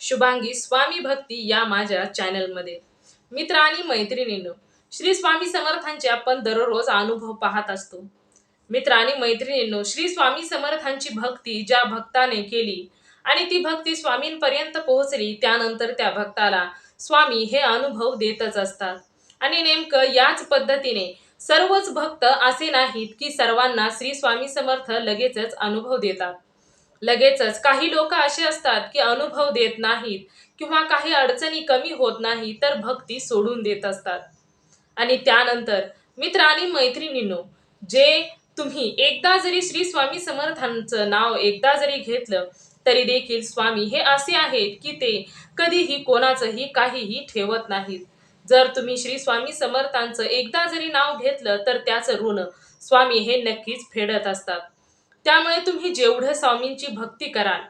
शुभांगी स्वामी भक्ती या माझ्या चॅनलमध्ये. मित्र आणि मैत्रिणींनो श्री स्वामी समर्थांचे आपण दररोज अनुभव पाहत असतो. मित्र आणि मैत्रिणींनो श्री स्वामी समर्थांची भक्ती ज्या भक्ताने केली आणि ती भक्ती स्वामींपर्यंत पोहोचली त्यानंतर त्या भक्ताला स्वामी हे अनुभव देतच असतात. आणि नेमकं याच पद्धतीने सर्वच भक्त असे नाहीत की सर्वांना श्री स्वामी समर्थ लगेचच अनुभव देतात. लगेचच. काही लोक असे असतात की अनुभव देत नाहीत किंवा काही अडचणी कमी होत नाही तर भक्ती सोडून देत असतात. आणि त्यानंतर मित्र आणि मैत्रिणींनो जे तुम्ही एकदा जरी श्री स्वामी समर्थांचं नाव एकदा जरी घेतलं तरी देखील स्वामी हे असे आहेत की ते कधीही कोणाचंही काहीही ठेवत नाहीत. जर तुम्ही श्री स्वामी समर्थांचं एकदा जरी नाव घेतलं तर त्याचं ऋण स्वामी हे नक्कीच फेडत असतात. त्यामुळे तुम्ही जेवढं स्वामींची भक्ती कराल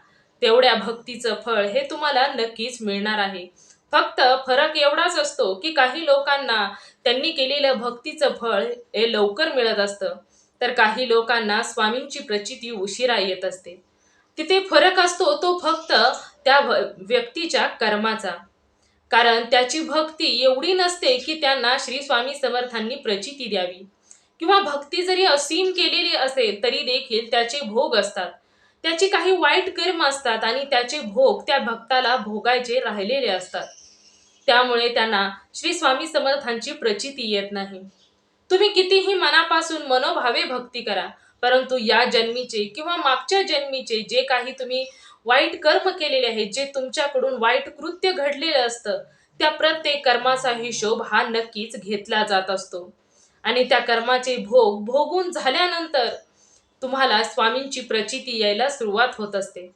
तेवढ्या भक्तीचं फळ हे तुम्हाला नक्कीच मिळणार आहे. फक्त फरक एवढाच असतो की काही लोकांना त्यांनी केलेलं भक्तीचं फळ हे लवकर मिळत असतं. तर काही लोकांना स्वामींची प्रचिती उशिरा येत असते. तिथे फरक असतो तो फक्त त्या व्यक्तीच्या कर्माचा. कारण त्याची भक्ती एवढी नसते की त्यांना श्री स्वामी समर्थांनी प्रचिती द्यावी. किंवा भक्ती जरी असीम केलेली असेल तरी देखील त्याचे भोग असतात. त्याची काही वाईट कर्म असतात आणि त्याचे भोग त्या भक्ताला भोगायचे राहिलेले असतात. त्यामुळे त्यांना श्री स्वामी समर्थांची प्रचिती येत नाही. तुम्ही कितीही मनापासून मनोभावे भक्ती करा परंतु या जन्मीचे किंवा मागच्या जन्मीचे जे काही तुम्ही वाईट कर्म केलेले आहेत जे तुमच्याकडून वाईट कृत्य घडलेलं असतं त्या प्रत्येक कर्माचा हिशोब हा नक्कीच घेतला जात असतो. आणि त्या कर्माचे भोग भोगून झाल्यानंतर तुम्हाला स्वामींची प्रचिती यायला सुरुवात होत असते.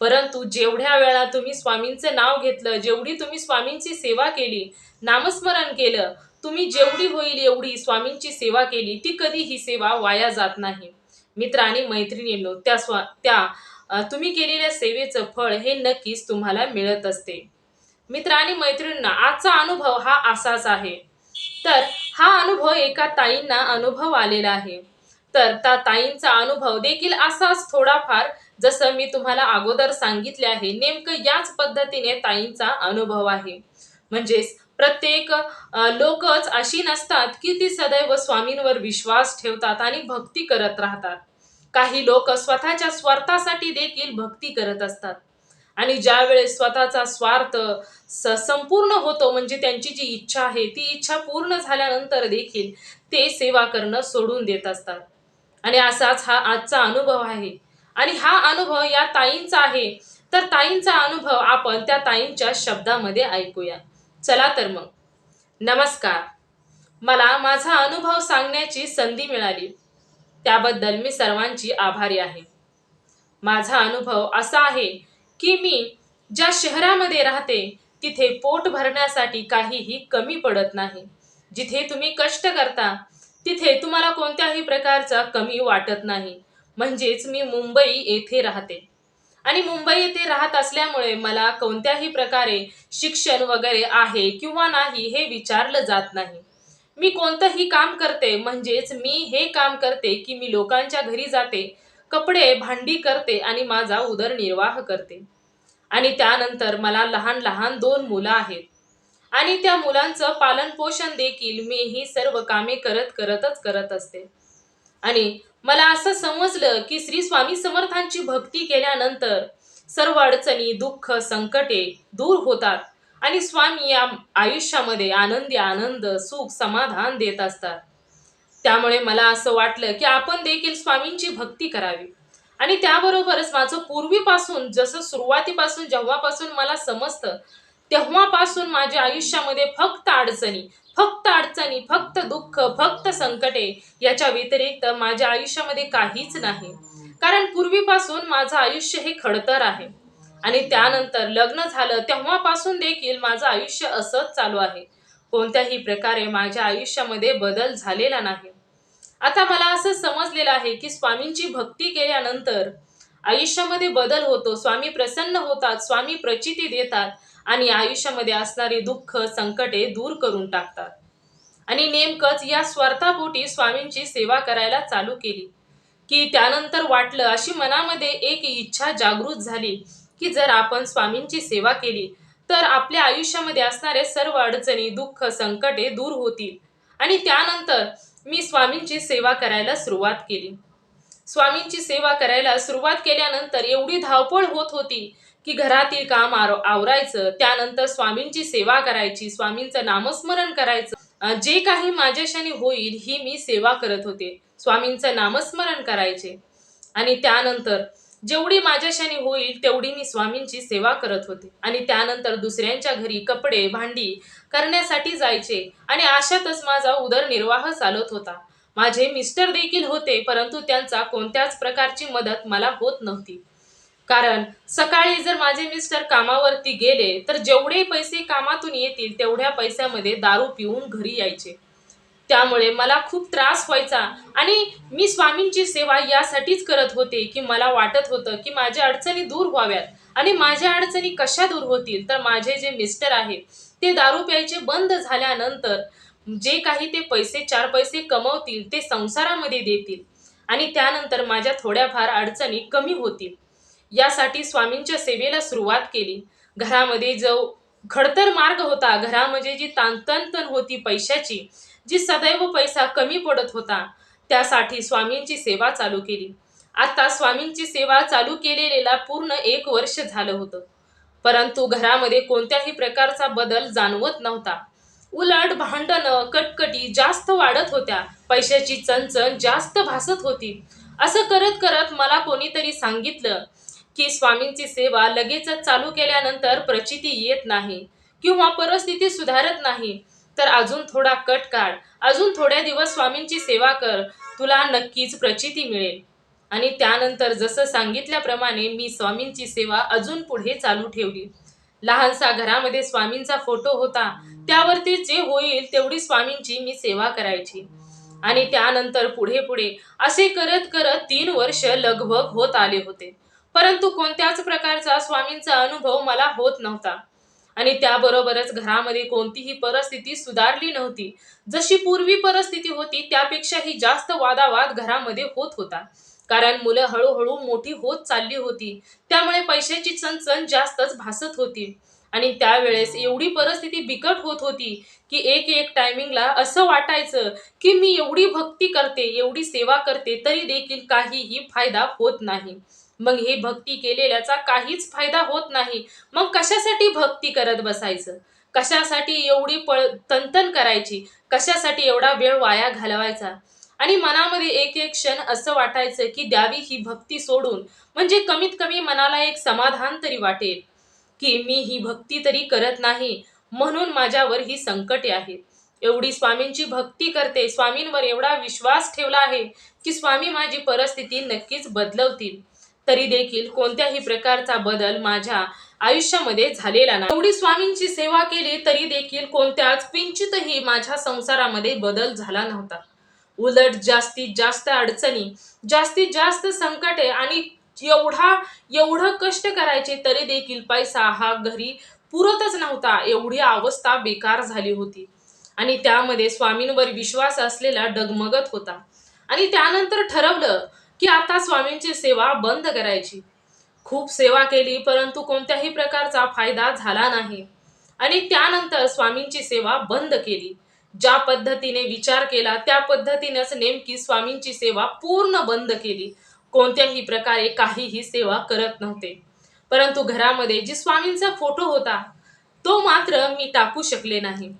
परंतु जेवढ्या वेळा तुम्ही स्वामींचं नाव घेतलं जेवढी तुम्ही स्वामींची सेवा केली नामस्मरण केलं तुम्ही जेवढी होईल एवढी स्वामींची सेवा केली ती कधी ही सेवा वाया जात नाही. मित्र आणि मैत्रिणींनो त्या स्वा त्या तुम्ही केलेल्या सेवेचं फळ हे नक्कीच तुम्हाला मिळत असते. मित्र आणि मैत्रिणींना आजचा अनुभव हा असाच आहे. तर हा अनुभव एका ताईंना अनुभव आलेला आहे. तर त्या ताईंचा अनुभव देखील असाच थोडाफार जसं मी तुम्हाला अगोदर सांगितले आहे. नेमकं याच पद्धतीने ताईंचा अनुभव आहे. म्हणजेच प्रत्येक लोकच अशी नसतात की ती सदैव स्वामींवर विश्वास ठेवतात आणि भक्ती करत राहतात. काही लोक स्वतःच्या स्वार्थासाठी देखील भक्ती करत असतात. आणि ज्या वेळेस स्वतःचा स्वार्थ स संपूर्ण होतो म्हणजे त्यांची जी इच्छा आहे ती इच्छा पूर्ण झाल्यानंतर देखील ते सेवा करणं सोडून देत असतात. आणि असाच हा आजचा अनुभव आहे. आणि हा अनुभव या ताईंचा आहे. तर ताईंचा अनुभव आपण त्या ताईंच्या शब्दामध्ये ऐकूया. चला तर मग. नमस्कार. मला माझा अनुभव सांगण्याची संधी मिळाली. त्याबद्दल मी सर्वांची आभारी आहे. माझा अनुभव असा आहे की मी ज्या शहरामध्ये राहते तिथे पोट भरण्यासाठी काहीही कमी पडत नाही. जिथे तुम्ही कष्ट करता तिथे तुम्हाला कोणत्याही प्रकारचा कमी वाटत नाही. म्हणजेच मी मुंबई येथे राहते. आणि मुंबई येथे राहत असल्यामुळे मला कोणत्याही प्रकारे शिक्षण वगैरे आहे किंवा नाही हे विचारलं जात नाही. मी कोणतंही काम करते म्हणजेच मी हे काम करते की मी लोकांच्या घरी जाते कपडे भांडी करते आणि माझा उदरनिर्वाह करते. आणि त्यानंतर मला लहान लहान दोन मुलं आहेत. आणि त्या मुलांचं पालन पोषण देखील मी ही सर्व कामे करत करतच करत असते. आणि मला असं समजलं की श्री स्वामी समर्थांची भक्ती केल्यानंतर सर्व अडचणी दुःख संकटे दूर होतात आणि स्वामी या आयुष्यामध्ये आनंदी आनंद सुख समाधान देत असतात. त्यामुळे मला असं वाटलं की आपण देखील स्वामींची भक्ती करावी. आणि त्याबरोबरच माझं पूर्वीपासून जसं सुरुवातीपासून जेव्हापासून मला समजतं तेव्हापासून माझ्या आयुष्यामध्ये फक्त अडचणी फक्त अडचणी फक्त दुःख फक्त संकटे याच्या व्यतिरिक्त माझ्या आयुष्यामध्ये काहीच नाही. कारण पूर्वीपासून माझं आयुष्य हे खडतर आहे. आणि त्यानंतर लग्न झालं तेव्हापासून देखील माझं आयुष्य असंच चालू आहे. कोणत्याही प्रकारे माझ्या आयुष्यामध्ये बदल झालेला नाही. आता मला असं समजलेलं आहे की स्वामींची भक्ती केल्यानंतर आयुष्यामध्ये बदल होतो स्वामी प्रसन्न होतात स्वामी प्रचिती देतात आणि आयुष्यामध्ये असणारी दुःख संकटे दूर करून टाकतात. आणि नेमकंच या स्वार्थापोटी स्वामींची सेवा करायला चालू केली. की त्यानंतर वाटलं अशी मनामध्ये एक इच्छा जागृत झाली की जर आपण स्वामींची सेवा केली तर आपल्या आयुष्यामध्ये असणारे सर्व अडचणी दुःख संकटे दूर होतील. आणि त्यानंतर मी स्वामींची सेवा करायला सुरुवात केली. स्वामींची सेवा करायला सुरुवात केल्यानंतर एवढी धावपळ होत होती की घरातील काम आवरायचं त्यानंतर स्वामींची सेवा करायची स्वामींचं नामस्मरण करायचं. जे काही माझ्याशाने होईल ही मी सेवा करत होते. स्वामींचं नामस्मरण करायचे. आणि त्यानंतर जेवढी माझ्याशाने होईल तेवढी मी स्वामींची सेवा करत होते. आणि त्यानंतर दुसऱ्यांच्या घरी कपडे भांडी करण्यासाठी जायचे. आणि अशातच माझा उदरनिर्वाह चालत होता. माझे मिस्टर देखील होते परंतु त्यांचा कोणत्याच प्रकारची मदत मला होत नव्हती. कारण सकाळी जर माझे मिस्टर कामावरती गेले तर जेवढे पैसे कामातून येतील तेवढ्या पैशामध्ये दारू पिऊन घरी यायचे. त्यामुळे मला खूप त्रास व्हायचा. आणि मी स्वामींची सेवा यासाठीच करत होते की मला वाटत होतं की माझ्या अडचणी दूर व्हाव्यात. आणि माझ्या अडचणी कशा दूर होतील? तर माझे जे मिस्टर आहेत ते दारू प्यायचे बंद झाल्यानंतर जे काही ते पैसे चार पैसे कमवतील ते संसारामध्ये देतील. आणि त्यानंतर माझ्या थोड्याफार अडचणी कमी होतील. यासाठी स्वामींच्या सेवेला सुरुवात केली. घरामध्ये जो खडतर मार्ग होता घरामध्ये जी ताणतणतण होती पैशाची जी सदैव पैसा कमी पडत होता त्यासाठी स्वामींची सेवा चालू केली. आता स्वामींची सेवा चालू केलेला पूर्ण एक वर्ष झालं होतं. परंतु घरामध्ये कोणत्याही प्रकारचा बदल जाणवत नव्हता. उलट भांडणं कटकटी जास्त वाढत होत्या. पैशाची चणचण जास्त भासत होती. असं करत करत मला कोणीतरी सांगितलं की स्वामींची सेवा लगेचच चालू केल्यानंतर प्रचिती येत नाही किंवा परिस्थिती सुधारत नाही. तर अजून थोडा कट काढ. अजून थोड्या दिवस स्वामींची सेवा कर. तुला नक्कीच प्रचिती मिळेल. आणि त्यानंतर जसं सांगितल्याप्रमाणे मी स्वामींची सेवा अजून पुढे चालू ठेवली. लहानसा घरामध्ये स्वामींचा फोटो होता. त्यावरती जे होईल तेवढी स्वामींची मी सेवा करायची. आणि त्यानंतर पुढे पुढे असे करत करत तीन वर्ष लगभग होत आले होते. परंतु कोणत्याच प्रकारचा स्वामींचा अनुभव मला होत नव्हता. आणि त्याबरोबरच घरामध्ये कोणतीही परिस्थिती सुधारली नव्हती. जशी पूर्वी परिस्थिती होती त्यापेक्षाही जास्त वादावाद घरामध्ये होत होता. कारण मुलं हळूहळू मोठी होत चालली होती. त्यामुळे पैशाची चणचण जास्तच भासत होती. आणि त्यावेळेस एवढी परिस्थिती बिकट होत होती की एक एक टायमिंगला असं वाटायचं की मी एवढी भक्ती करते एवढी सेवा करते तरी देखील काहीही फायदा होत नाही. मग हे भक्ती केलेल्याचा काहीच फायदा होत नाही. मग कशासाठी भक्ती करत बसायचं? कशासाठी एवढी पळ तंतन करायची? कशासाठी एवढा वेळ वाया घालवायचा? आणि मनामध्ये एक एक क्षण असं वाटायचं की द्यावी ही भक्ती सोडून. म्हणजे कमीत कमी मनाला एक समाधान तरी वाटेल. की मी ही भक्ती तरी करत नाही म्हणून माझ्यावर ही संकटे आहेत. एवढी स्वामींची भक्ती करते स्वामींवर एवढा विश्वास ठेवला आहे की स्वामी माझी परिस्थिती नक्कीच बदलवतील. तरी देखील कोणत्याही प्रकारचा बदल माझ्या आयुष्यामध्ये झालेला नाही. एवढी स्वामींची सेवा केली तरी देखील कोणत्याच किंचितही माझ्या संसारामध्ये बदल झाला नव्हता. उलट जास्तीत जास्त अडचणी जास्तीत जास्त संकटे आणि एवढा एवढं कष्ट करायचे तरी देखील पैसा हा घरी पुरतच नव्हता एवढी अवस्था बेकार झाली होती. आणि त्यामध्ये स्वामींवर विश्वास असलेला डगमगत होता. आणि त्यानंतर ठरवलं की आता स्वामींची सेवा बंद करायची. खूप सेवा केली परंतु कोणत्याही प्रकारचा फायदा झाला नाही. आणि त्यानंतर स्वामींची सेवा बंद केली. ज्या पद्धतीने विचार केला त्या पद्धतीनेच नेमकी स्वामींची सेवा पूर्ण बंद केली. कोणत्याही प्रकारे काहीही सेवा करत नव्हते. परंतु घरामध्ये जी स्वामींचा फोटो होता तो मात्र मी टाकू शकले नाही.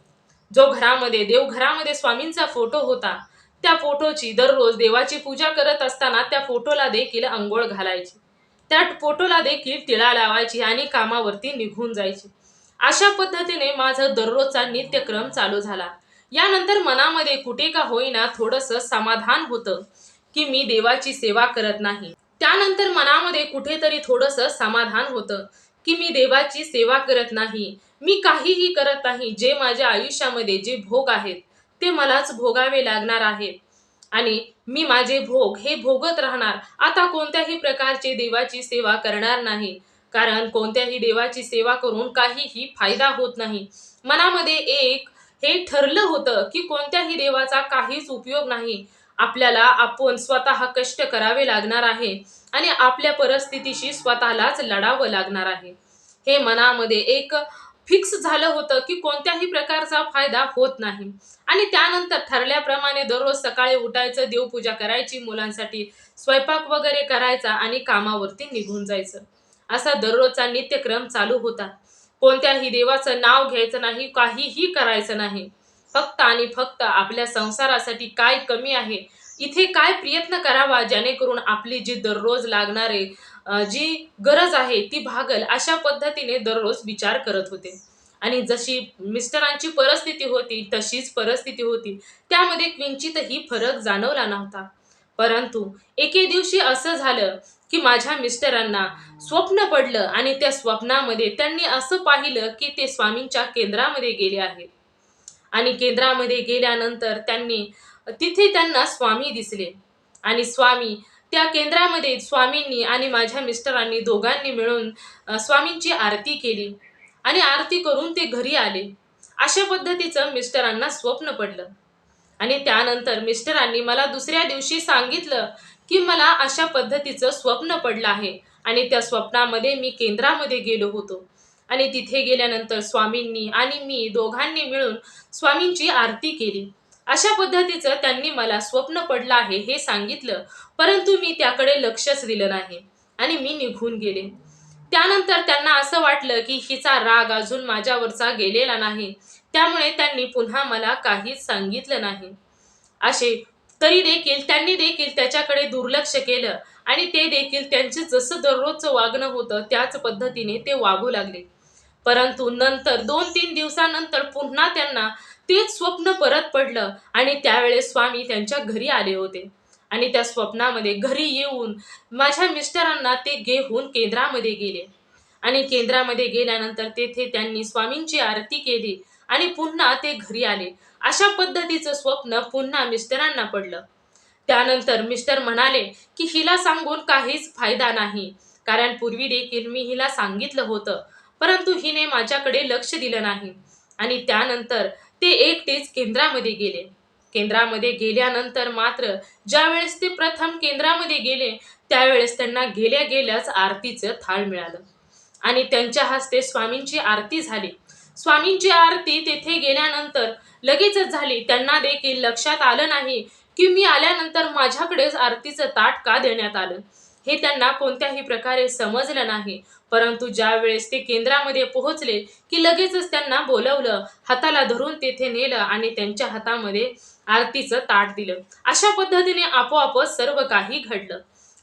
जो घरामध्ये देवघरामध्ये स्वामींचा फोटो होता त्या फोटोची दररोज देवाची पूजा करत असताना त्या फोटोला देखील अंघोळ घालायची. त्या फोटोला देखील टिळा लावायची आणि कामावरती निघून जायची. अशा पद्धतीने माझा दररोजचा नित्यक्रम चालू झाला. यानंतर मनामध्ये कुठे का होईना थोडंसं समाधान होतं की मी देवाची सेवा करत नाही. त्यानंतर मनामध्ये कुठेतरी थोडंसं समाधान होतं की मी देवाची सेवा करत नाही. मी काहीही करत नाही जे माझ्या आयुष्यामध्ये जे भोग आहेत ते मलाच भोगावे लागणार आहे. आणि मी माझे भोग हे भोगत राहणार. आता कोणत्याही प्रकारचे देवाची सेवा करणार नाही. कारण कोणत्याही देवाची सेवा करून काहीही फायदा होत नाही. मनामध्ये एक हे ठरलं होतं की कोणत्याही देवाचा काहीच उपयोग नाही. आपल्याला आपण स्वतः कष्ट करावे लागणार आहे आणि आपल्या परिस्थितीशी स्वतःलाच लढावं लागणार आहे. हे मनामध्ये एक फिक्स झालं होतं की कोणत्याही प्रकारचा फायदा होत नाही. आणि त्यानंतर ठरल्याप्रमाणे दररोज सकाळी उठायचं देवपूजा करायची मुलांसाठी स्वयंपाक वगैरे करायचा आणि कामावरती निघून जायचं. असा दररोजचा नित्यक्रम चालू होता. कोणत्याही देवाचं नाव घ्यायचं नाही काहीही करायचं नाही. फक्त आणि फक्त आपल्या संसारासाठी काय कमी आहे इथे काय प्रयत्न करावा जेणेकरून आपली जी दररोज लागणारे जी गरज आहे ती भागल अशा पद्धतीने दररोज विचार करत होते. आणि जशी मिस्टरांची परिस्थिती होती तशीच परिस्थिती होती. त्यामध्ये किंचितही फरक जाणवला नव्हता. परंतु एके दिवशी असं झालं की माझ्या मिस्टरांना स्वप्न पडलं आणि त्या स्वप्नामध्ये त्यांनी असं पाहिलं की ते स्वामींच्या केंद्रामध्ये गेले आहेत. आणि केंद्रामध्ये गेल्यानंतर त्यांनी तिथे त्यांना स्वामी दिसले. आणि स्वामी त्या केंद्रामध्ये स्वामींनी आणि माझ्या मिस्टरांनी दोघांनी मिळून स्वामींची आरती केली. आणि आरती करून ते घरी आले. अशा पद्धतीचं मिस्टरांना स्वप्न पडलं. आणि त्यानंतर मिस्टरांनी मला दुसऱ्या दिवशी सांगितलं की मला अशा पद्धतीचं स्वप्न पडलं आहे आणि त्या स्वप्नामध्ये मी केंद्रामध्ये गेलो होतो. आणि तिथे गेल्यानंतर स्वामींनी आणि मी दोघांनी मिळून स्वामींची आरती केली. अशा पद्धतीचं त्यांनी मला स्वप्न पडलं आहे हे सांगितलं परंतु मी त्याकडे लक्षच दिलं नाही आणि मी निघून गेले. त्यानंतर त्यांना असं वाटलं की हिचा राग अजून माझ्यावरचा गेलेला नाही त्यामुळे त्यांनी पुन्हा मला काहीच सांगितलं नाही. असे तरी देखील त्यांनी देखील त्याच्याकडे दुर्लक्ष केलं आणि ते देखील त्यांचे जसं दररोजचं वागणं होतं त्याच पद्धतीने ते वागू लागले. परंतु नंतर दोन तीन दिवसानंतर पुन्हा त्यांना तेच स्वप्न परत पडलं आणि त्यावेळेस स्वामी त्यांच्या घरी आले होते. आणि त्या स्वप्नामध्ये घरी येऊन माझ्या मिस्टरांना ते घेऊन केंद्रामध्ये गेले. आणि केंद्रामध्ये गेल्यानंतर तेथे त्यांनी स्वामींची आरती केली आणि पुन्हा ते घरी आले. अशा पद्धतीचं स्वप्न पुन्हा मिस्टरांना पडलं. त्यानंतर मिस्टर म्हणाले की हिला सांगून काहीच फायदा नाही. कारण पूर्वी देखील मी हिला सांगितलं होतं. परंतु हिने माझ्याकडे लक्ष दिलं नाही. आणि त्यानंतर ते एकटेच केंद्रामध्ये गेले. केंद्रामध्ये गेल्यानंतर मात्र ज्यावेळेस ते प्रथम केंद्रामध्ये गेले त्यावेळेस त्यांना गेल्या गेल्याच आरतीचं थाळ मिळालं. आणि त्यांच्या हस्ते स्वामींची आरती झाली. स्वामींची आरती तेथे गेल्यानंतर लगेचच झाली. त्यांना देखील लक्षात आलं नाही की मी आल्यानंतर माझ्याकडेच आरतीचं ताट का देण्यात आलं? हे त्यांना कोणत्याही प्रकारे समजलं नाही. परंतु ज्या वेळेस ते केंद्रामध्ये पोहोचले की लगेचच त्यांना बोलवलं हाताला धरून तेथे नेलं आणि त्यांच्या हातामध्ये आरतीचं ताट दिलं. अशा पद्धतीने आपोआपच सर्व काही घडलं.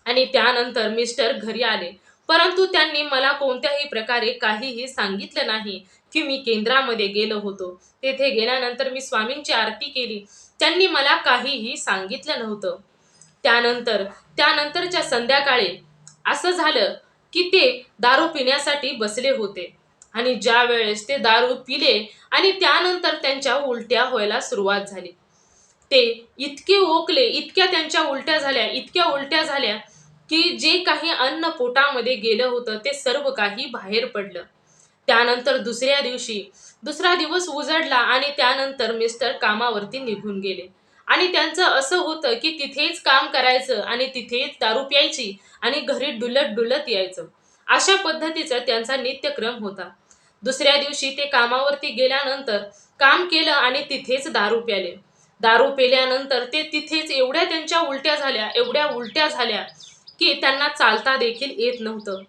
आणि त्यानंतर मिस्टर घरी आले. परंतु त्यांनी मला कोणत्याही प्रकारे काहीही सांगितलं नाही की मी केंद्रामध्ये गेलो होतो. तेथे गेल्यानंतर मी स्वामींची आरती केली. त्यांनी मला काहीही सांगितलं नव्हतं. त्यानंतर त्यानंतरच्या संध्याकाळी असं झालं की ते दारू पिण्यासाठी बसले होते. आणि ज्या वेळेस ते दारू पिले आणि त्यानंतर त्यांच्या उलट्या व्हायला सुरुवात झाली. ते इतके ओकले इतक्या त्यांच्या उलट्या झाल्या इतक्या उलट्या झाल्या की जे काही अन्न पोटामध्ये गेलं होतं ते सर्व काही बाहेर पडलं. त्यानंतर दुसऱ्या दिवशी दुसरा दिवस उजडला आणि त्यानंतर मिस्टर कामावरती निघून गेले. आणि त्यांचं असं होतं की तिथेच काम करायचं आणि तिथेच दारू प्यायची आणि घरी डुलत डुलत यायचं. अशा पद्धतीचा त्यांचा नित्यक्रम होता. दुसऱ्या दिवशी ते कामावरती गेल्यानंतर काम केलं आणि तिथेच दारू प्याले. दारू पेल्यानंतर ते तिथेच एवढ्या त्यांच्या उलट्या झाल्या एवढ्या उलट्या झाल्या की त्यांना चालता देखील येत नव्हतं.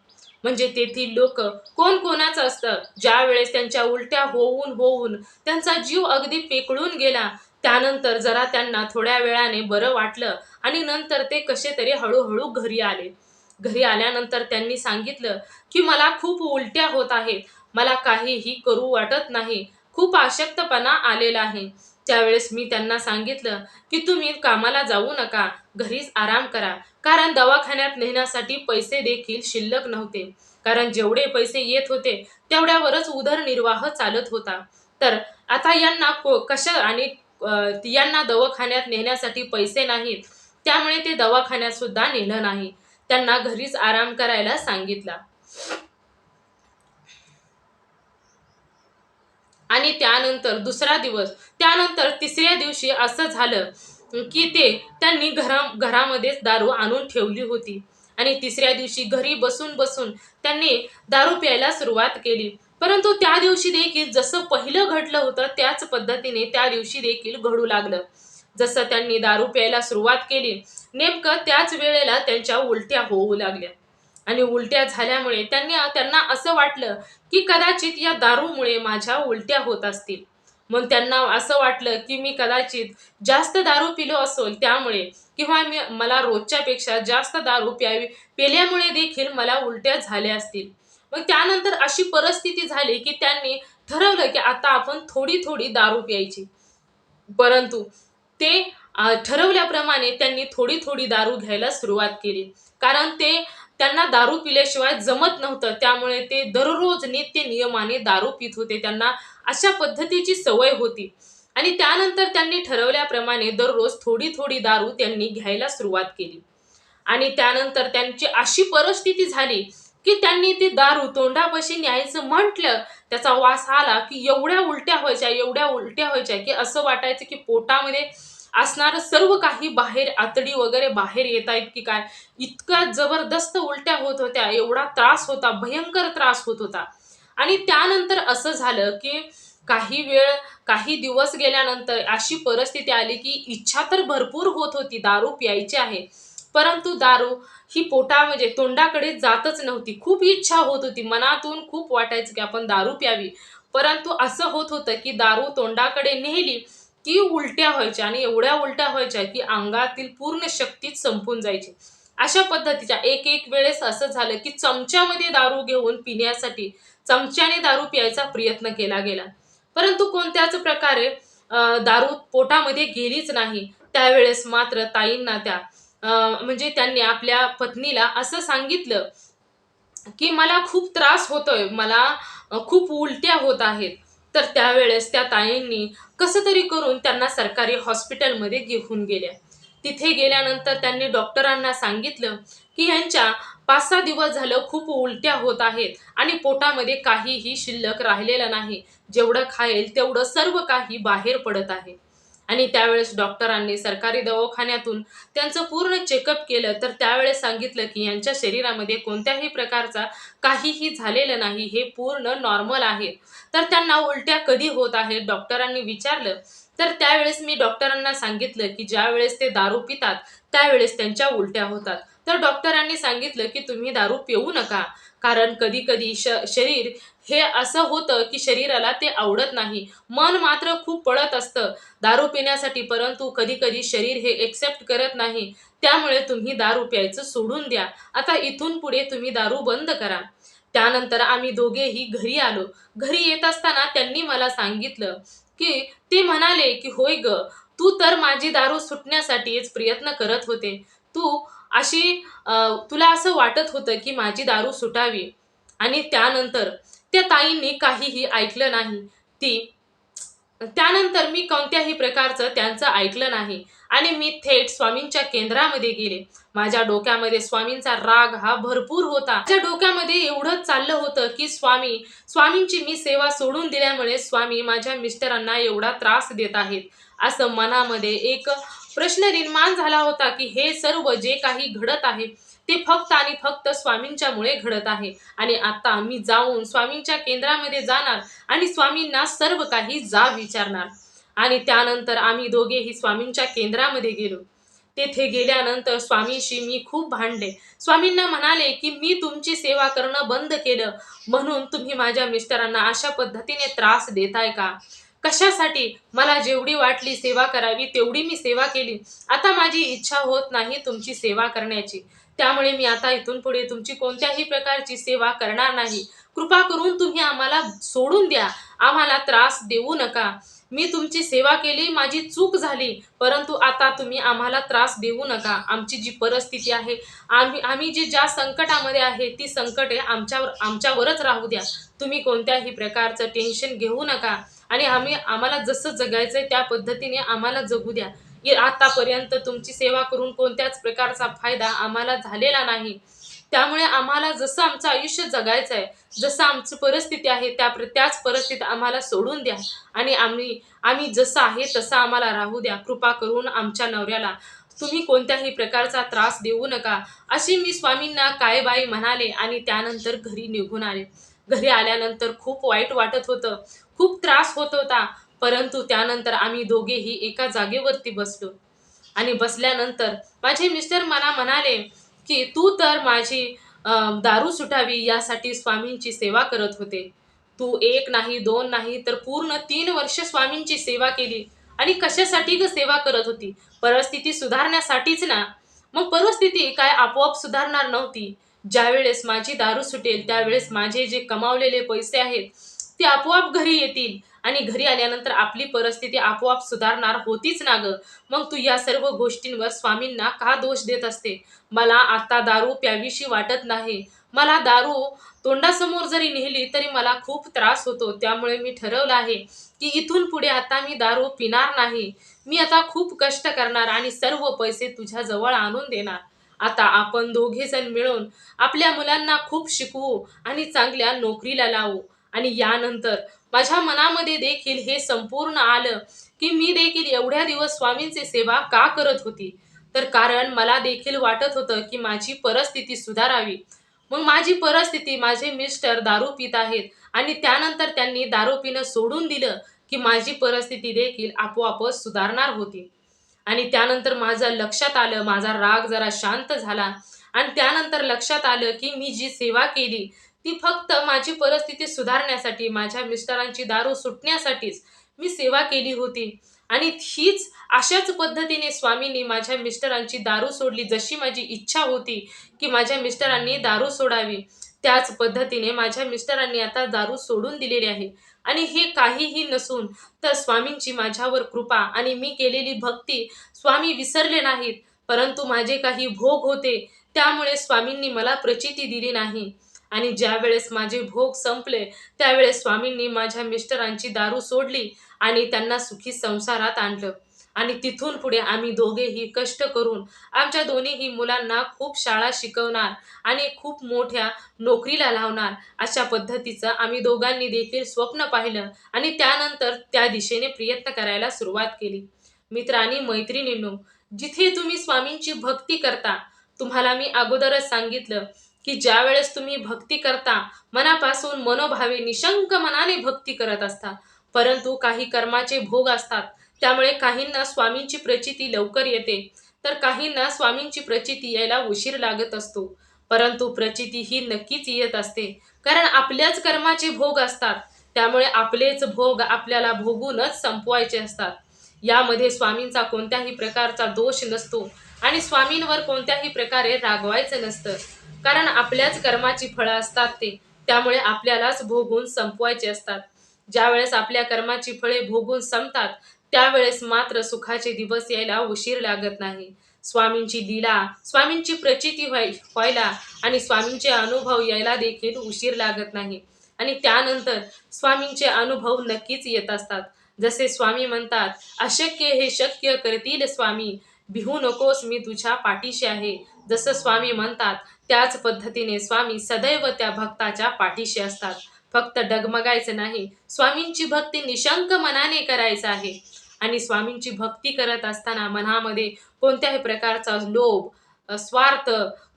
म्हणजे तेथील लोक कोण कोणाचं असतं? ज्या वेळेस त्यांच्या उलट्या होऊन होऊन त्यांचा जीव अगदी पेकळून गेला त्यानंतर जरा त्यांना थोड्या वेळाने बरं वाटलं आणि नंतर ते कसे तरी हळूहळू घरी आले. घरी आल्यानंतर त्यांनी सांगितलं की मला खूप उलट्या होत आहेत. मला काहीही करू वाटत नाही. खूप आशक्तपणा आलेला आहे. त्यावेळेस मी त्यांना सांगितलं की तुम्ही कामाला जाऊ नका. घरीच आराम करा. कारण दवाखान्यात नेण्यासाठी पैसे देखील शिल्लक नव्हते. कारण जेवढे पैसे येत होते तेवढ्यावरच उदरनिर्वाह चालत होता. तर आता यांना को कशा आणि यांना दवाखान्यात नेण्यासाठी पैसे नाहीत. त्यामुळे ते दवाखान्यात सुद्धा नेलं नाही. त्यांना घरीच आराम करायला सांगितला. आणि त्यानंतर दुसरा दिवस त्यानंतर तिसऱ्या दिवशी असं झालं की ते त्यांनी घरा घरामध्येच दारू आणून ठेवली होती. आणि तिसऱ्या दिवशी घरी बसून बसून त्यांनी दारू प्यायला सुरुवात केली. परंतु त्या दिवशी देखील जसं पहिलं घडलं होतं त्याच पद्धतीने त्या दिवशी देखील घडू लागलं. जसं त्यांनी दारू प्यायला सुरुवात केली नेमकं त्याच वेळेला त्यांच्या उलट्या होऊ लागल्या. आणि उलट्या झाल्यामुळे त्यांनी त्यांना असं वाटलं की कदाचित या दारूमुळे माझ्या उलट्या होत असतील. मग त्यांना असं वाटलं की मी कदाचित जास्त दारू पिलो असेल त्यामुळे किंवा मी मला रोजच्यापेक्षा जास्त दारू प्यावी पेल्यामुळे देखील मला उलट्या झाल्या असतील. मग त्यानंतर अशी परिस्थिती झाली की त्यांनी ठरवलं की आता आपण थोडी थोडी दारू प्यायची. परंतु ते ठरवल्याप्रमाणे त्यांनी थोडी थोडी दारू घ्यायला सुरुवात केली. कारण ते त्यांना दारू पिल्याशिवाय जमत नव्हतं. त्यामुळे ते दररोज नित्य नियमाने दारू पित होते. त्यांना अशा पद्धतीची सवय होती. आणि त्यानंतर त्यांनी ठरवल्याप्रमाणे दररोज थोडी थोडी दारू त्यांनी घ्यायला सुरुवात केली. आणि त्यानंतर त्यांची अशी परिस्थिती झाली की त्यांनी ती दारू तोंडापाशी न्यायचं म्हटलं त्याचा वास आला की एवढ्या उलट्या व्हायच्या एवढ्या उलट्या व्हायच्या की असं वाटायचं की पोटामध्ये असणारं सर्व काही बाहेर आतडी वगैरे बाहेर येत आहेत की काय? इतका जबरदस्त उलट्या होत होत्या एवढा त्रास होता भयंकर त्रास होत होता. आणि त्यानंतर असं झालं की काही वेळ काही दिवस गेल्यानंतर अशी परिस्थिती आली की इच्छा तर भरपूर होत होती दारू प्यायची आहे. परंतु दारू ही पोटा म्हणजे तोंडाकडे जातच नव्हती. खूप इच्छा होत होती. मनातून खूप वाटायचं की आपण दारू प्यावी. परंतु असं होत होतं की दारू तोंडाकडे नेली की उलट्या व्हायच्या आणि एवढ्या उलट्या व्हायच्या की अंगातील पूर्ण शक्तीच संपून जायची. अशा पद्धतीच्या एक एक वेळेस असं झालं की चमच्यामध्ये दारू घेऊन पिण्यासाठी चमच्याने दारू प्यायचा प्रयत्न केला गेला. परंतु कोणत्याच प्रकारे दारू पोटामध्ये गेलीच नाही. त्यावेळेस मात्र ताईंना त्या म्हणजे त्यांनी आपल्या पत्नीला असं सांगितलं की मला खूप त्रास होतोय मला खूप उलट्या होत आहेत. तर त्यावेळेस त्या ताईंनी कसं तरी करून त्यांना सरकारी हॉस्पिटलमध्ये घेऊन गेल्या. तिथे गेल्यानंतर त्यांनी डॉक्टरांना सांगितलं की यांच्या पाच सहा दिवस झालं खूप उलट्या होत आहेत आणि पोटामध्ये काहीही शिल्लक राहिलेलं नाही. जेवढं खाईल तेवढं सर्व काही बाहेर पडत आहे. आणि त्यावेळेस डॉक्टरांनी सरकारी दवाखान्यातून त्यांचं पूर्ण चेकअप केलं. तर त्यावेळेस सांगितलं की यांच्या शरीरामध्ये कोणत्याही प्रकारचा काहीही झालेलं नाही हे पूर्ण नॉर्मल आहे. तर त्यांना उलट्या कधी होत आहेत? डॉक्टरांनी विचारलं. तर त्यावेळेस मी डॉक्टरांना सांगितलं की ज्यावेळेस ते दारू पितात त्यावेळेस त्यांच्या उलट्या होतात. तर डॉक्टरांनी सांगितलं की तुम्ही दारू पिऊ नका. कारण कधी कधी श शरीर हे असं होतं की शरीराला ते आवडत नाही. मन मात्र खूप पळत असतं. दारू पिण्यासाठी परंतु कधी कधी शरीर हे एक्सेप्ट करत नाही. त्यामुळे तुम्ही दारू प्यायचं सोडून द्या. आता इथून पुढे तुम्ही दारू बंद करा. त्यानंतर आम्ही दोघेही घरी आलो. घरी येत असताना त्यांनी मला सांगितलं की ते म्हणाले की होय ग तू तर माझी दारू सुटण्यासाठीच प्रयत्न करत होते. तू अशी तुला असं वाटत होतं की माझी दारू सुटावी. आणि त्यानंतर त्या ताईंनी काहीही ऐकलं नाही. ती त्यानंतर मी कोणत्याही प्रकारचं त्यांचं ऐकलं नाही. आणि मी थेट स्वामींच्या केंद्रामध्ये गेले. माझ्या डोक्यामध्ये स्वामींचा राग हा भरपूर होता. माझ्या डोक्यामध्ये एवढं चाललं होतं की स्वामी स्वामींची मी सेवा सोडून दिल्यामुळे स्वामी माझ्या मिस्टरांना एवढा त्रास देत आहेत. असं मनामध्ये एक प्रश्न निर्माण झाला होता की हे सर्व जे काही घडत आहे ते फक्त आणि फक्त स्वामींच्यामुळे घडत आहे. आणि आता मी जाऊन स्वामींच्या केंद्रामध्ये जाणार आणि स्वामींना सर्व काही जा विचारणार. आणि त्यानंतर आम्ही दोघेही स्वामींच्या केंद्रामध्ये गेलो. तेथे गेल्यानंतर स्वामींशी मी खूप भांडले. स्वामींना म्हणाले की मी तुमची सेवा करणं बंद केलं. म्हणून तुम्ही माझ्या मिस्टरांना अशा पद्धतीने त्रास देताय का? कशासाठी? मला जेवढी वाटली सेवा करावी तेवढी मी सेवा केली. आता माझी इच्छा होत नाही तुमची सेवा करण्याची. त्यामुळे मी आता इथून पुढे तुमची कोणत्याही प्रकारची सेवा करणार नाही. कृपा करून तुम्ही आम्हाला सोडून द्या. आम्हाला त्रास देऊ नका. मी तुमची सेवा केली माझी चूक झाली परंतु आता तुम्ही आम्हाला त्रास देऊ नका. आमची जी परिस्थिती आहे आम्ही आम्ही जी ज्या संकटामध्ये आहे ती संकटे आमच्यावर आमच्यावरच राहू द्या. तुम्ही कोणत्याही प्रकारचं टेन्शन घेऊ नका. आणि आम्ही आम्हाला जसं जगायचंय त्या पद्धतीने आम्हाला जगू द्या. आतापर्यंत तुमची सेवा करून कोणत्याच प्रकारचा फायदा आम्हाला झालेला नाही. त्यामुळे आम्हाला जसं आमचं आयुष्य जगायचं आहे जसं आमची परिस्थिती आहे त्या त्याच परिस्थितीत आम्हाला सोडून द्या. आणि आम्ही आम्ही जसं आहे तसं आम्हाला राहू द्या. कृपा करून आमच्या नवऱ्याला तुम्ही कोणत्याही प्रकारचा त्रास देऊ नका. अशी मी स्वामींना काय बाई म्हणाले आणि त्यानंतर घरी निघून आले. घरी आल्यानंतर खूप वाईट वाटत होतं. खूप त्रास होत होता. परंतु त्यानंतर आम्ही दोघेही एका जागेवरती बसलो. आणि बसल्यानंतर माझे मिस्टर मला म्हणाले की तू तर माझी दारू सुटावी यासाठी स्वामींची सेवा करत होते. तू एक नाही दोन नाही तर पूर्ण तीन वर्ष स्वामींची सेवा केली. आणि कशासाठी ग सेवा करत होती? परिस्थिती सुधारण्यासाठीच ना. मग परिस्थिती काय आपोआप सुधारणार नव्हती. ज्यावेळेस माझी दारू सुटेल त्यावेळेस माझे जे कमावलेले पैसे आहेत ते आपोआप घरी येतील. आणि घरी आल्यानंतर आपली परिस्थिती आपोआप सुधारणार होतीच ना ग. मग तू या सर्व गोष्टींवर स्वामींना का दोष देत असते? मला आता दारू प्यावीशी वाटत नाही. मला दारू तोंडासमोर जरी नेली तरी मला खूप त्रास होतो. त्यामुळे मी ठरवलं आहे की इथून पुढे आता मी दारू पिणार नाही. मी आता खूप कष्ट करणार आणि सर्व पैसे तुझ्या जवळ आणून देणार. आता आपण दोघे जण मिळून आपल्या मुलांना खूप शिकवू आणि चांगल्या नोकरीला लावू. आणि यानंतर माझ्या मनामध्ये देखील हे संपूर्ण आलं की मी देखील एवढ्या दिवस स्वामींची सेवा का करत होती? तर कारण मला देखील वाटत होतं की माझी परिस्थिती सुधारावी. मग माझी परिस्थिती माझे मिस्टर दारू पित आहेत आणि त्यानंतर त्यांनी दारू पिणं सोडून दिलं की माझी परिस्थिती देखील आपोआपच सुधारणार होती. आणि त्यानंतर माझं लक्षात आलं माझा राग जरा शांत झाला आणि त्यानंतर लक्षात आलं की मी जी सेवा केली ती फक्त माझी परिस्थिती सुधारण्यासाठी माझ्या मिस्टरांची दारू सुटण्यासाठीच मी सेवा केली होती. आणि हीच अशाच पद्धतीने स्वामींनी माझ्या मिस्टरांची दारू सोडली जशी माझी इच्छा होती की माझ्या मिस्टरांनी दारू सोडावी. त्याच पद्धतीने माझ्या मिस्टरांनी आता दारू सोडून दिलेली आहे. आणि हे काहीही नसून तर स्वामींची माझ्यावर कृपा आणि मी केलेली भक्ती स्वामी विसरले नाहीत परंतु माझे काही भोग होते त्यामुळे स्वामींनी मला प्रचिती दिली नाही. आणि ज्या वेळेस माझे भोग संपले त्यावेळेस स्वामींनी माझ्या मिस्टरांची दारू सोडली आणि त्यांना सुखी संसारात आणलं. आणि तिथून पुढे आम्ही दोघेही कष्ट करून आमच्या दोन्हीही मुलांना खूप शाळा शिकवणार आणि खूप मोठ्या नोकरीला लावणार अशा पद्धतीचं आम्ही दोघांनी देखील स्वप्न पाहिलं आणि त्यानंतर त्या दिशेने प्रयत्न करायला सुरुवात केली. मित्रांनी मैत्रिणींनो जिथे तुम्ही स्वामींची भक्ती करता तुम्हाला मी अगोदरच सांगितलं की ज्या वेळेस तुम्ही भक्ती करता मनापासून मनोभावे निशंक मनाने भक्ती करत असता. परंतु काही कर्माचे भोग असतात. त्यामुळे काहींना स्वामींची प्रचिती लवकर येते. तर काहींना स्वामींची प्रचिती यायला उशीर लागत असतो. परंतु प्रचिती ही नक्कीच येत असते. कारण आपल्याच कर्माचे भोग असतात. त्यामुळे आपलेच भोग आपल्याला भोगूनच संपवायचे असतात. यामध्ये स्वामींचा कोणत्याही प्रकारचा दोष नसतो आणि स्वामींवर कोणत्याही प्रकारे रागवायचं नसतं. कारण आपल्याच कर्माची फळं असतात ते. त्यामुळे आपल्यालाच भोगून संपवायचे असतात. ज्यावेळेस आपल्या कर्माची फळे भोगून संपतात त्यावेळेस मात्र सुखाचे दिवस यायला उशीर लागत नाही. स्वामींची लीला स्वामींची प्रचिती व्हाय व्हायला आणि स्वामींचे अनुभव यायला देखील उशीर लागत नाही. आणि त्यानंतर स्वामींचे अनुभव नक्कीच येत असतात. जसे स्वामी म्हणतात अशक्य हे शक्य करतील स्वामी भिहू नकोस मी तुझ्या पाठीशी आहे. जसं स्वामी म्हणतात त्याच पद्धतीने स्वामी सदैव त्या भक्ताच्या पाठीशी असतात. फक्त डगमगायचं नाही स्वामींची भक्ती निशंक मनाने करायचं आहे. आणि स्वामींची भक्ती करत असताना मनामध्ये कोणत्याही प्रकारचा लोभ स्वार्थ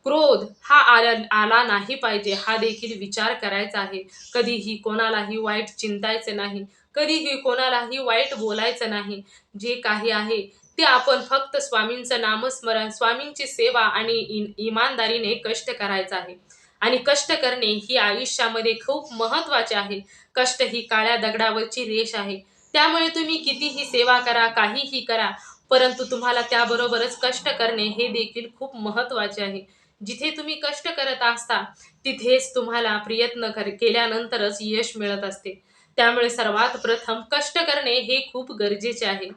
क्रोध हा आला आला नाही पाहिजे हा देखील विचार करायचा आहे. कधीही कोणालाही वाईट चिंतायचं नाही कधीही कोणालाही वाईट बोलायचं नाही. जे काही आहे ते आपण फक्त स्वामींचं नामस्मरण स्वामींची सेवा आणि इमानदारीने कष्ट करायचं आहे. आणि कष्ट करणे ही आयुष्यामध्ये खूप महत्त्वाचे आहे. कष्ट ही काळ्या दगडावरची रेष आहे. त्यामुळे तुम्ही कितीही सेवा करा काहीही करा परंतु तुम्हाला त्याबरोबरच कष्ट करणे हे देखील खूप महत्त्वाचे आहे. जिथे तुम्ही कष्ट करत असता तिथेच तुम्हाला प्रयत्न कर केल्यानंतरच यश मिळत असते. त्यामुळे सर्वात प्रथम कष्ट करणे हे खूप गरजेचे आहे.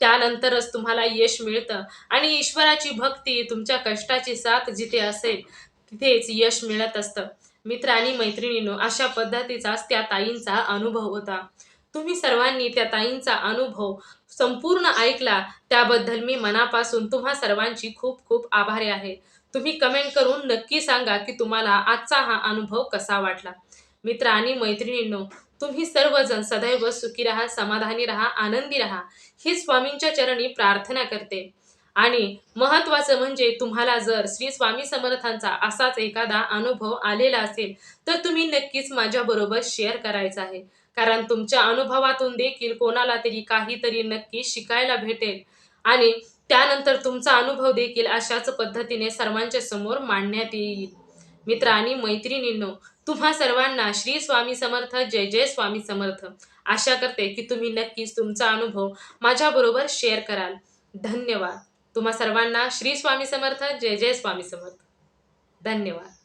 त्यानंतरच तुम्हाला यश मिळतं. आणि ईश्वराची भक्ती तुमच्या कष्टाची साथ जिथे असेल तिथेच यश मिळत असतं. मित्र आणि मैत्रिणींनो अशा पद्धतीचाच त्या ताईंचा अनुभव होता. तुम्ही सर्वांनी त्या ताईंचा अनुभव संपूर्ण ऐकला त्याबद्दल मी मनापासून तुम्हा सर्वांची खूप खूप आभारी आहे. तुम्ही कमेंट करून नक्की सांगा की तुम्हाला आजचा हा अनुभव कसा वाटला? मित्र आणि मैत्रिणींनो तुम्ही सर्वजण सदैव सुखी राहा समाधानी राहा आनंदी राहा. ही स्वामींच्या चरणी प्रार्थना करते. आणि महत्वाचं म्हणजे तुम्हाला जर श्री स्वामी समर्थांचा असाच एखादा अनुभव आलेला असेल तर तुम्ही नक्कीच माझ्याबरोबर शेअर करायचा आहे. कारण तुमच्या अनुभवातून देखील कोणाला तरी काहीतरी नक्की शिकायला भेटेल. आणि त्यानंतर तुमचा अनुभव देखील अशाच पद्धतीने सर्वांच्या समोर मांडण्यात येईल. मित्र आणि मैत्रिणींनो तुम्हा सर्वांना श्री स्वामी समर्थ जय जय स्वामी समर्थ. आशा करते की तुम्ही नक्कीच तुमचा अनुभव माझ्याबरोबर शेअर कराल. धन्यवाद. तुम्हा सर्वांना श्री स्वामी समर्थ जय जय स्वामी समर्थ. धन्यवाद.